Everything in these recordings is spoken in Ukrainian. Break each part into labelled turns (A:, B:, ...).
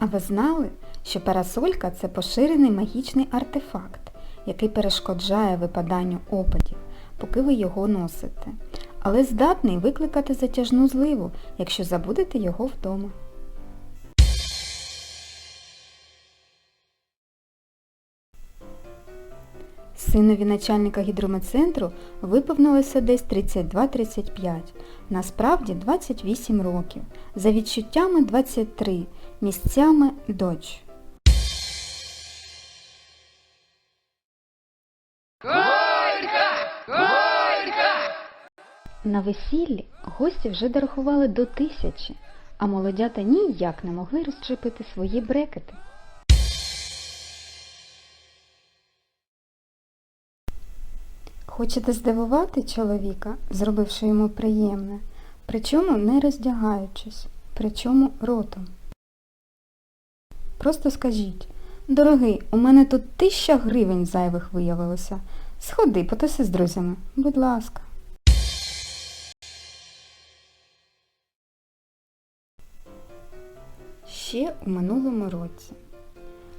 A: А ви знали, що парасолька це поширений магічний артефакт, який перешкоджає випаданню опадів, поки ви його носите, але здатний викликати затяжну зливу, якщо забудете його вдома. Синові начальника гідрометцентру виповнилося десь 32-35, насправді 28 років, за відчуттями 23, місцями дочь. На весіллі гості вже дорахували до тисячі, а молодята ніяк не могли розчепити свої брекети. Хочете здивувати чоловіка, зробивши йому приємне, причому не роздягаючись, причому ротом. Просто скажіть, дорогий, у мене тут тисяча гривень зайвих виявилося. Сходи, потуси з друзями, будь ласка. Ще у минулому році.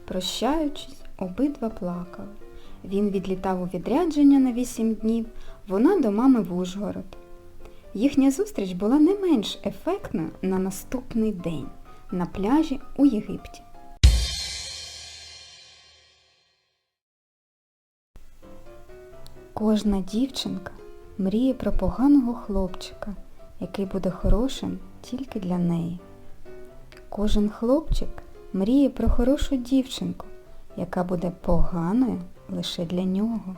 A: Прощаючись, обидва плакали. Він відлітав у відрядження на вісім днів, вона до мами в Ужгород. Їхня зустріч була не менш ефектною на наступний день на пляжі у Єгипті. Кожна дівчинка мріє про поганого хлопчика, який буде хорошим тільки для неї. Кожен хлопчик мріє про хорошу дівчинку, яка буде поганою лише для нього.